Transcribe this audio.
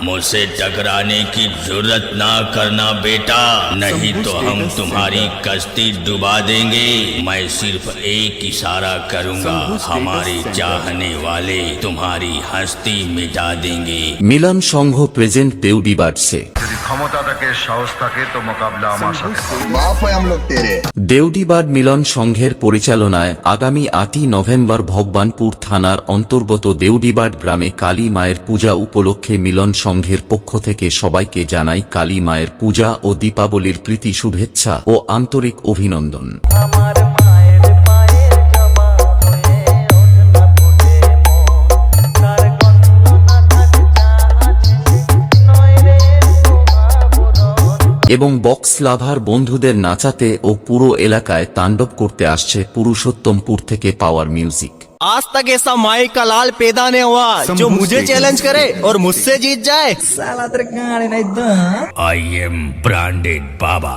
मुझसे टकराने की जरूरत ना करना बेटा नहीं तो हम तुम्हारी कश्ती डुबा देंगे मैं सिर्फ एक इशारा करूंगा हमारे चाहने वाले तुम्हारी हस्ती मिटा देंगे মিলন সংঘ প্রেজেন্ট দেউডি বার্ডসে যদি দেউডিবাদ মিলন সংঘের পরিচালনায় আগামী আটই নভেম্বর ভগবানপুর থানার অন্তর্গত দেউডিবাদ গ্রামে কালী মায়ের পূজা উপলক্ষে মিলন সংঘের পক্ষ থেকে সবাইকে জানাই কালী মায়ের পূজা ও দীপাবলির প্রীতি শুভেচ্ছা ও আন্তরিক অভিনন্দন। এবং বক্স লাভার বন্ধুদের নাচাতে ও পুরো এলাকায় তাণ্ডব করতে আসছে পুরুষোত্তমপুর থেকে পাওয়ার মিউজিক आज तक ऐसा माई का लाल पैदा नहीं हुआ जो मुझे चैलेंज करे और मुझसे जीत जाए সালা তোর গাড়ি নাই তো आई एम ब्रांडेड बाबा